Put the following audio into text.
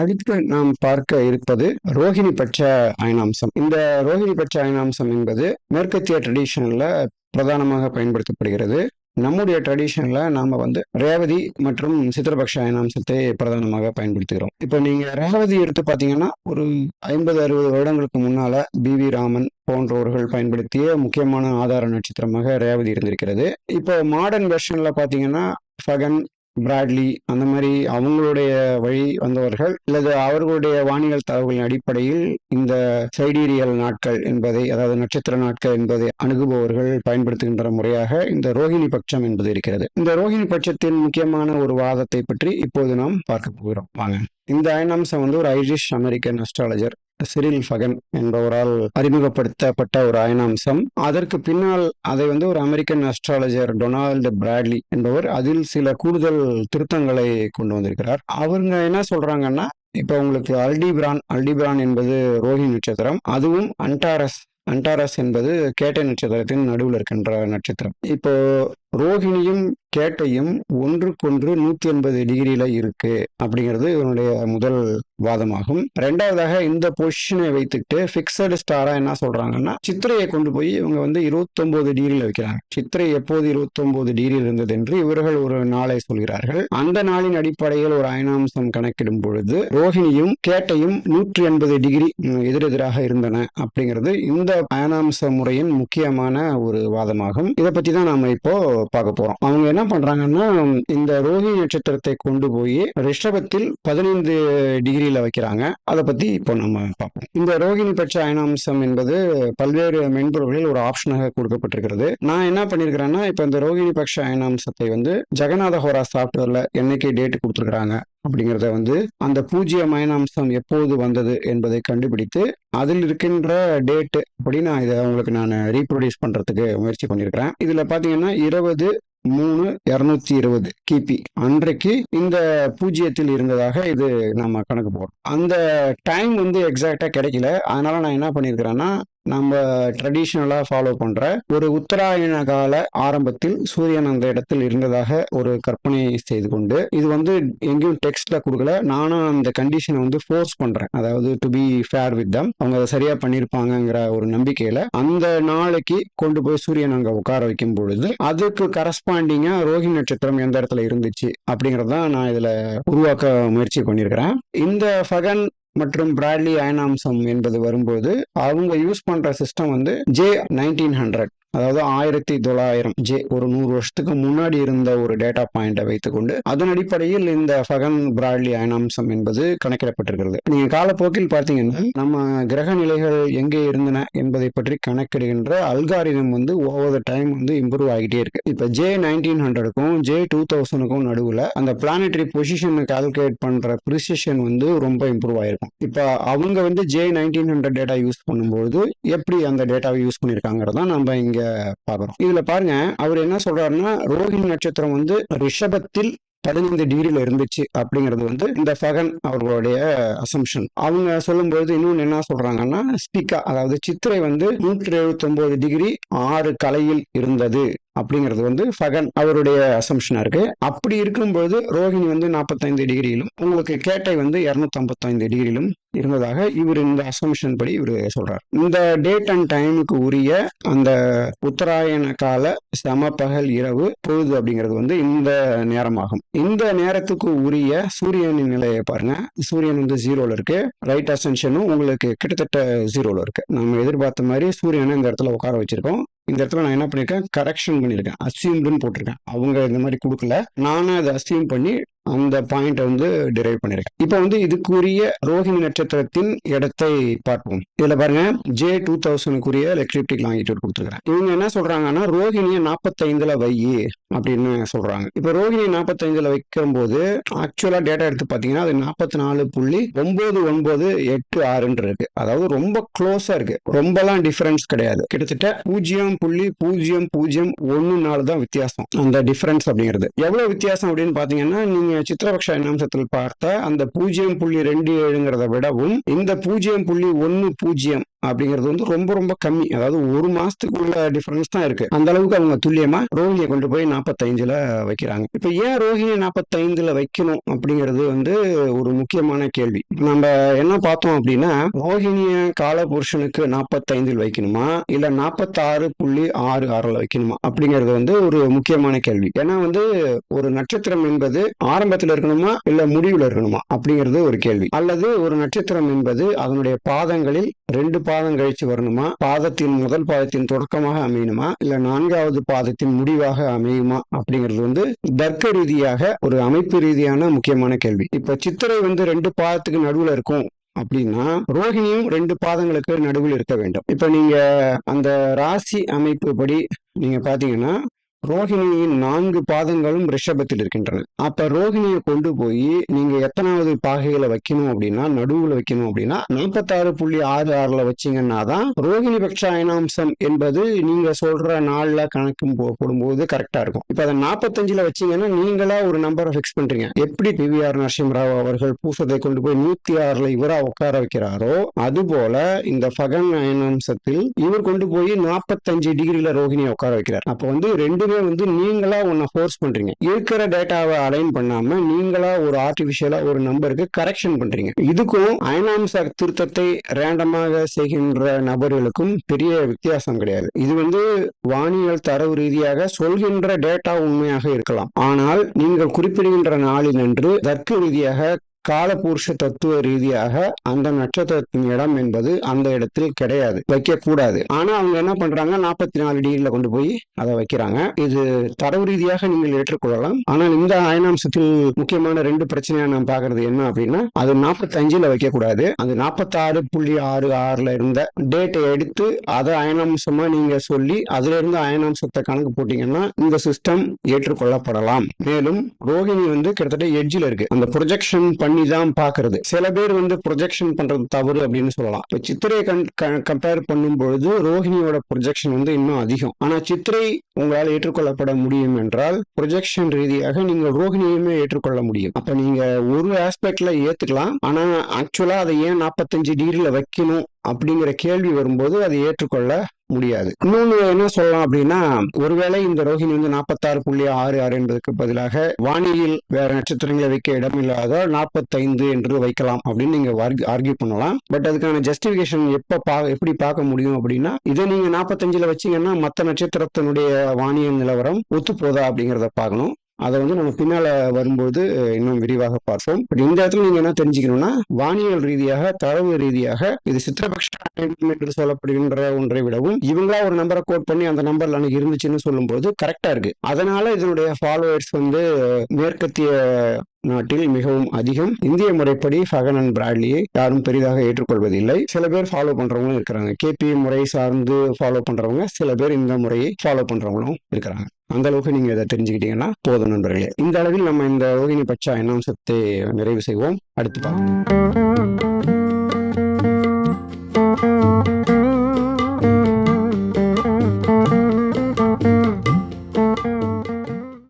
அடுத்து நாம் பார்க்க இருப்பது ரோஹிணி பட்ச அயனாம்சம். இந்த ரோஹிணி பட்ச அயனாம்சம் என்பது மேற்கத்திய ட்ரெடிஷனில் பிரதானமாக பயன்படுத்தப்படுகிறது. நம்முடைய ட்ரெடிஷனில் நாம் வந்து ரேவதி மற்றும் சித்திரபக்ஷ அயனாம்சத்தை பிரதானமாக பயன்படுத்துகிறோம். இப்போ நீங்கள் ரேவதி எடுத்து பார்த்தீங்கன்னா ஒரு ஐம்பது அறுபது வருடங்களுக்கு முன்னால் பி வி ராமன் போன்றவர்கள் பயன்படுத்திய முக்கியமான ஆதார நட்சத்திரமாக ரேவதி இருந்திருக்கிறது. இப்போ மாடர்ன் வெர்ஷனில் பார்த்தீங்கன்னா ஃபகன் பிராட்லி அந்த மாதிரி அவங்களுடைய வழி வந்தவர்கள் அல்லது அவர்களுடைய வானியல் தகவல்களின் அடிப்படையில் இந்த சைடீரியல் நாட்கள் என்பதை அதாவது நட்சத்திர நாட்கள் என்பதை அணுகுபவர்கள் பயன்படுத்துகின்ற முறையாக இந்த ரோஹிணி பட்சம் என்பது இருக்கிறது. இந்த ரோஹிணி பட்சத்தின் முக்கியமான ஒரு வாதத்தை பற்றி இப்போது நாம் பார்க்க போகிறோம். வாங்க. இந்த அயனாம்சம் வந்து ஒரு Irish American astrologer Cyril Fagan என்பவரால் அறிமுகப்படுத்தப்பட்ட ஒரு அயனாம்சம் அதற்கு பின்னால் அதை வந்து ஒரு அமெரிக்கன் அஸ்ட்ராலஜர் டொனால்டு பிராட்லி என்பவர் அதில் சில கூடுதல் திருத்தங்களை கொண்டு வந்திருக்கிறார். அவங்க என்ன சொல்றாங்கன்னா இப்போ உங்களுக்கு அல்டிபிரான் அல்டிபிரான் என்பது ரோஹி நட்சத்திரம் அதுவும் அன்டாரஸ் அன்டாரஸ் என்பது கேட்டை நட்சத்திரத்தின் நடுவில் இருக்கின்ற நட்சத்திரம். இப்போ ரோஹிணியும் கேட்டையும் ஒன்றுக்கொன்று நூத்தி எண்பது டிகிரியில இருக்கு அப்படிங்கிறது இவனுடைய முதல் வாதமாகும். ரெண்டாவதாக இந்த பொசிஷனை வைத்துக்கிட்டு பிக்சடு ஸ்டாரா என்ன சொல்றாங்கன்னா சித்திரையை கொண்டு போய் இவங்க வந்து இருபத்தொன்பது டிகிரியில வைக்கிறாங்க. சித்திரை எப்போது இருபத்தொன்பது டிகிரியில் இருந்தது என்று இவர்கள் ஒரு நாளை சொல்கிறார்கள். அந்த நாளின் அடிப்படையில் ஒரு அயனாம்சம் கணக்கிடும் பொழுது ரோஹிணியும் கேட்டையும் நூற்றி எண்பது டிகிரி எதிரெதிராக இருந்தன அப்படிங்கிறது இந்த அயனாம்ச முறையின் முக்கியமான ஒரு வாதமாகும். இதை பத்தி தான் நாம இப்போ பார்க்க போறோம். அவங்க என்ன என்ன பண்றாங்கன்னா இந்த ரோஹிணி நட்சத்திரத்தை கொண்டு போய் ரிஷபத்தில் பதினைந்து டிகிரியில வைக்கிறாங்க. அதை பத்தி இப்போ நம்ம பார்ப்போம். இந்த ரோஹிணி பட்ச அயனாம்சம் என்பது பல்வேறு மென்பொருள்களில் ஒரு ஆப்ஷனாக கொடுக்கப்பட்டிருக்கிறது. நான் என்ன பண்ணிருக்கிறேன்னா இப்போ இந்த ரோஹிணி பட்ச அயனாம்சத்தை வந்து ஜெகநாத ஹோரா சாஃப்ட்வேர்ல என்னைக்கு டேட் கொடுத்துருக்காங்க அப்படிங்கிறத வந்து அந்த பூஜ்ய மயனாம்சம் எப்போது வந்தது என்பதை கண்டுபிடித்து அதில் இருக்கின்ற டேட்டு அப்படி நான் இதை உங்களுக்கு நான் ரீப்ரொடியூஸ் பண்றதுக்கு முயற்சி பண்ணியிருக்கிறேன் இதுல பாத்தீங்கன்னா இருபது மூணு இருநூத்தி இருபது கிபி. அன்றைக்கு இந்த பூஜ்ஜியத்தில் இருந்ததாக இது நம்ம கணக்கு போடுறோம். அந்த டைம் வந்து எக்ஸாக்டா கிடைக்கல. அதனால நான் என்ன பண்ணியிருக்கிறேன்னா நம்ம ட்ரெடிஷ்னலாக ஃபாலோ பண்ற ஒரு உத்தராயண கால ஆரம்பத்தில் சூரியன் அந்த இடத்தில் இருந்ததாக ஒரு கற்பனை செய்து கொண்டு இது வந்து எங்கேயும் டெக்ஸ்ட்ல கொடுக்கல. நானும் அந்த கண்டிஷனை வந்து ஃபோர்ஸ் பண்றேன். அதாவது to be fair with them அவங்க அதை சரியா பண்ணியிருப்பாங்கங்கிற ஒரு நம்பிக்கையில அந்த நாளைக்கு கொண்டு போய் சூரியன் அங்கே உட்கார வைக்கும் பொழுது அதுக்கு கரஸ்பாண்டிங்கா ரோஹி நட்சத்திரம் எந்த இடத்துல இருந்துச்சு அப்படிங்கறதான் நான் இதுல உருவாக்க முயற்சி பண்ணியிருக்கிறேன் இந்த ஃபகன் மற்றும் பிராட்லி அயனாம்சம் என்பது வரும்போது அவங்க யூஸ் பண்ற சிஸ்டம் வந்து ஜே நைன்டீன் ஹண்ட்ரட் அதாவது ஆயிரத்தி தொள்ளாயிரம் ஜே ஒரு நூறு வருஷத்துக்கு முன்னாடி இருந்த ஒரு டேட்டா பாயிண்டை வைத்துக்கொண்டு அதன் அடிப்படையில் இந்த ஃபகன் பிராட்லி அயனாம்சம் என்பது கணக்கிடப்பட்டிருக்கிறது. நீங்க காலப்போக்கில் பார்த்தீங்கன்னா நம்ம கிரக நிலைகள் எங்கே இருந்தன என்பதை பற்றி கணக்கிடுகின்ற அல்காரிதம் வந்து ஓவர் டைம் வந்து இம்ப்ரூவ் ஆகிட்டே இருக்கு. இப்ப ஜே நைன்டீன் ஹண்ட்ரடுக்கும் ஜே டூ தௌசண்ட்க்கும் நடுவில் அந்த பிளானட்டரி பொசிஷனை கால்குலேட் பண்ற ப்ரிசிஷன் வந்து ரொம்ப இம்ப்ரூவ் ஆயிருக்கும். இப்போ அவங்க வந்து J nineteen hundred data use பண்ணும்போது எப்படி அந்த டேட்டாவை யூஸ் பண்ணியிருக்காங்கிறத நம்ம இங்க பாக்குறோம் இதுல பாருங்க அவர் என்ன சொல்றாருன்னா ரோஹிணி நட்சத்திரம் வந்து ரிஷபத்தில் பதினைந்து டிகிரியில இருந்துச்சு அப்படிங்கிறது வந்து இந்த ஃபகன் அவர்களுடைய அசம்ஷன் அவங்க சொல்லும்போது இன்னொன்று என்ன சொல்றாங்கன்னா ஸ்பிகா அதாவது சித்திரை வந்து நூற்றி எழுபத்தி ஒன்பது டிகிரி ஆறு கலையில் இருந்தது. அப்படிங்கிறது வந்து ஃபகன் அவருடைய அசம்ஷனாக இருக்கு. அப்படி இருக்கும்பொழுது ரோஹிணி வந்து நாற்பத்தைந்து டிகிரியிலும் உங்களுக்கு கேட்டை வந்து இரநூத்தம்பத்தைந்து டிகிரியிலும் இருந்ததாக இவர் இந்த அசம்ஷன் படி இவர் சொல்றார். இந்த டேட் அண்ட் டைமுக்கு உரிய அந்த உத்தராயண கால சம பகல் இரவு பொழுது அப்படிங்கிறது வந்து இந்த நேரமாகும். இந்த நேரத்துக்கு உரிய சூரியனின் நிலையை பாருங்க. சூரியன் வந்து ஜீரோல இருக்கு. ரைட் அசன்ஷனும் உங்களுக்கு கிட்டத்தட்ட ஜீரோல இருக்கு. நம்ம எதிர்பார்த்த மாதிரி சூரியனை இந்த இடத்துல உட்கார வச்சிருக்கோம். இந்த இடத்துல நான் என்ன பண்ணியிருக்கேன் கரெக்ஷன் பண்ணியிருக்கேன் அசியூம்டுன்னு போட்டிருக்கேன். அவங்க இந்த மாதிரி கொடுக்கல. நானும் அதை அசியூம் பண்ணி அந்த பாயிண்ட் வந்து டிரைவ் பண்ணிருக்கேன். இப்போ வந்து இதுக்குரிய ரோஹிணி நட்சத்திரத்தின் இடத்தை பார்ப்போம். இதுல பாருங்க ஜே டூ தௌசண்ட்க்குரிய எலக்ட்ரிபிக் லாங்கிடியூட் கொடுத்துருக்கேன் இவங்க என்ன சொல்றாங்கன்னா ரோஹிணியை நாற்பத்தைந்துல வை அப்படின்னு சொல்றாங்க. இப்போ ரோஹிணி நாற்பத்தைந்துல வைக்கும் போது ஆக்சுவலா டேட்டா எடுத்து பாத்தீங்கன்னா அது நாற்பத்தி நாலு புள்ளி ஒன்பது ஒன்பது எட்டு ஆறுன்னு இருக்கு. அதாவது ரொம்ப க்ளோஸா இருக்கு. ரொம்பலாம் டிஃபரன்ஸ் கிடையாது. கிட்டத்தட்ட பூஜ்ஜியம் புள்ளி பூஜ்ஜியம் பூஜ்ஜியம் ஒன்னு நாலு தான் வித்தியாசம். அந்த டிஃபரன்ஸ் அப்படிங்கிறது. எவ்வளவு வித்தியாசம் அப்படின்னு பாத்தீங்கன்னா நீங்க சித்திரபக்ஷ அம்சத்தில் பார்த்த அந்த பூஜ்ஜியம் புள்ளி ரெண்டு ஏழுங்கிறத விடவும் இந்த பூஜ்ஜியம் புள்ளி ஒன்னு பூஜ்ஜியம் அப்படிங்கிறது வந்து ரொம்ப ரொம்ப கம்மி. அதாவது ஒரு மாசத்துக்குள்ள டிஃபரன்ஸ் தான் இருக்கு. அந்த அளவுக்கு அவங்க துல்லியமா ரோஹிணியை கொண்டு போய் நாற்பத்தைந்துல வைக்கிறாங்க. இப்ப ஏன் ரோஹிணி நாற்பத்தைந்துல வைக்கணும் அப்படிங்கிறது வந்து ஒரு முக்கியமான கேள்வி. நம்ம என்ன பார்த்தோம் அப்படின்னா ரோஹிணிய காலபுருஷனுக்கு நாற்பத்தைந்தில் வைக்கணுமா? இல்ல நாற்பத்தாறு புள்ளி ஆறு ஆறுல வைக்கணுமா? அப்படிங்கிறது வந்து ஒரு முக்கியமான கேள்வி. ஏன்னா வந்து ஒரு நட்சத்திரம் என்பது ஆரம்பத்தில் இருக்கணுமா? இல்ல முடிவுல இருக்கணுமா? அப்படிங்கிறது ஒரு கேள்வி. அல்லது ஒரு நட்சத்திரம் என்பது அதனுடைய பாதங்களில் ரெண்டு பாதம் கழிச்சு வரணுமா? பாதத்தின் முதல் பாதத்தின் தொடக்கமாக அமையணுமா? இல்ல நான்காவது பாதத்தின் முடிவாக அமையுமா? அப்படிங்கிறது வந்து தர்க்க ரீதியாக ஒரு அமைப்பு ரீதியான முக்கியமான கேள்வி. இப்ப சித்திரை வந்து ரெண்டு பாதத்துக்கு நடுவுல இருக்கும் அப்படின்னா ரோஹிணியும் ரெண்டு பாதங்களுக்கு நடுவில் இருக்க வேண்டும். இப்ப நீங்க அந்த ராசி அமைப்பு படி நீங்க பாத்தீங்கன்னா ரோஹிணியின் நான்கு பாதங்களும் ரிஷபத்தில் இருக்கின்றன. அப்ப ரோஹிணியை கொண்டு போய் நீங்க எத்தனாவது பாகையில வைக்கணும் அப்படின்னா நடுவுல வைக்கணும் அப்படின்னா நாற்பத்தாறு புள்ளி ஆறு ஆறுல வச்சீங்கன்னா தான் ரோஹிணி பட்ச அயனாம்சம் என்பது நீங்க சொல்ற நாள்ல கணக்கும் போ- போடும்போது கரெக்டா இருக்கும். இப்ப அதை நாற்பத்தஞ்சுல வச்சீங்கன்னா நீங்களா ஒரு நம்பரை ஃபிக்ஸ் பண்றீங்க. எப்படி பிவிஆர் நரசிம்மராவ் அவர்கள் பூசத்தை கொண்டு போய் நூத்தி ஆறுல இவரா உட்கார வைக்கிறாரோ அது போல இந்த ஃபகன் அயனாம்சத்தில் இவர் கொண்டு போய் நாற்பத்தஞ்சு டிகிரியில ரோஹிணியை உட்கார வைக்கிறார். அப்ப வந்து ரெண்டு ரெண்டுமே வந்து நீங்களா ஒன்ன ஃபோர்ஸ் பண்றீங்க. இருக்கிற டேட்டாவை அலைன் பண்ணாம நீங்களா ஒரு ஆர்டிபிஷியலா ஒரு நம்பருக்கு கரெக்ஷன் பண்றீங்க. இதுக்கும் அயனாம்ச திருத்தத்தை ரேண்டமாக செய்கின்ற நபர்களுக்கும் பெரிய வித்தியாசம் கிடையாது. இது வந்து வானியல் தரவு ரீதியாக சொல்கின்ற டேட்டா உண்மையாக இருக்கலாம். ஆனால் நீங்கள் குறிப்பிடுகின்ற நாளில் அன்று தர்க்க ரீதியாக காலபுருஷ தத்துவ ரீதியாக அந்த நட்சத்திரத்தின் இடம் என்பது அந்த இடத்தில் கிடையாது வைக்க கூடாது ஆனா அவங்க என்ன பண்றாங்க? நாற்பத்தி நாலு டிகிரில கொண்டு போய் அதை வைக்கிறாங்க. இது தரவு ரீதியாக நீங்கள் ஏற்றுக்கொள்ளலாம். ஆனால் இந்த அயனாம்சத்தில் முக்கியமான ரெண்டு பிரச்சனையா நான் பாக்குறது என்ன அப்படின்னா அது நாற்பத்தி அஞ்சுல வைக்க கூடாது நாற்பத்தாறு புள்ளி ஆறு ஆறுல இருந்த டேட்டை எடுத்து அதை அயனாம்சமா நீங்க சொல்லி அதுல இருந்து அயனாம்சத்தை கணக்கு போட்டீங்கன்னா இந்த சிஸ்டம் ஏற்றுக்கொள்ளப்படலாம். மேலும் ரோஹிணி வந்து கிட்டத்தட்ட எட்ஜில் இருக்கு. அந்த ப்ரொஜெக்ஷன் பண்ணி தான் பாக்குறது சில பேர் வந்து ப்ரொஜெக்ஷன் பண்றது தவறு அப்படின்னு சொல்லலாம். இப்ப சித்திரையை கம்பேர் பண்ணும் பொழுது ரோஹிணியோட ப்ரொஜெக்ஷன் வந்து இன்னும் அதிகம். ஆனா சித்திரை உங்களால் ஏற்றுக்கொள்ளப்பட முடியும் என்றால் ப்ரொஜெக்ஷன் ரீதியாக நீங்கள் ரோஹிணியுமே ஏற்றுக்கொள்ள முடியும். அப்ப நீங்க ஒரு ஆஸ்பெக்ட்ல ஏத்துக்கலாம். ஆனா ஆக்சுவலா அதை ஏன் நாற்பத்தஞ்சு டிகிரியில வைக்கணும் அப்படிங்கிற கேள்வி வரும்போது அதை ஏற்றுக்கொள்ள முடியாது. இன்னொன்னு என்ன சொல்லலாம் அப்படின்னா ஒருவேளை இந்த ரோஹிணி வந்து நாற்பத்தாறு புள்ளி ஆறு ஆறு என்பதற்கு பதிலாக வானியில் வேற நட்சத்திரங்களை வைக்க இடம் இல்லாத நாற்பத்தைந்து என்று வைக்கலாம் அப்படின்னு நீங்க ஆர்கியூ பண்ணலாம். பட் அதுக்கான ஜஸ்டிபிகேஷன் எப்ப பா எப்படி பார்க்க முடியும் அப்படின்னா இதை நீங்க நாற்பத்தஞ்சுல வச்சீங்கன்னா மற்ற நட்சத்திரத்தினுடைய வானியல் நிலவரம் ஒத்து போதா அப்படிங்கிறத பார்க்கணும். அதை வந்து நம்ம பின்னால வரும்போது இன்னும் விரிவாக பார்ப்போம். பட் இந்த இடத்துல நீங்க என்ன தெரிஞ்சுக்கணும்னா வானியல் ரீதியாக தரவு ரீதியாக இது சித்திரபக்ஷ என்று சொல்லப்படுகின்ற ஒன்றை விடவும் இவங்களா ஒரு நம்பரை கோட் பண்ணி அந்த நம்பர்ல அன்னைக்கு இருந்துச்சுன்னு சொல்லும்போது கரெக்டா இருக்கு. அதனால இதனுடைய ஃபாலோவர்ஸ் வந்து மேற்கத்திய நாட்டில் மிகவும் அதிகம். இந்திய முறைப்படி ஃபகன் அண்ட் பிராட்லியை யாரும் பெரிதாக ஏற்றுக்கொள்வதில்லை. சில பேர் ஃபாலோ பண்றவங்களும் இருக்கிறாங்க. கேபி முறை சார்ந்து ஃபாலோ பண்றவங்க சில பேர் இந்த முறையை ஃபாலோ பண்றவங்களும் இருக்கிறாங்க. அந்த அளவுக்கு நீங்க இதை தெரிஞ்சுக்கிட்டீங்கன்னா போதும் நண்பர்களே. இந்த அளவில் நம்ம இந்த ரோஹிணி பட்சா அயனாம்சத்தை நிறைவு செய்வோம். அடுத்து பார்க்கலாம்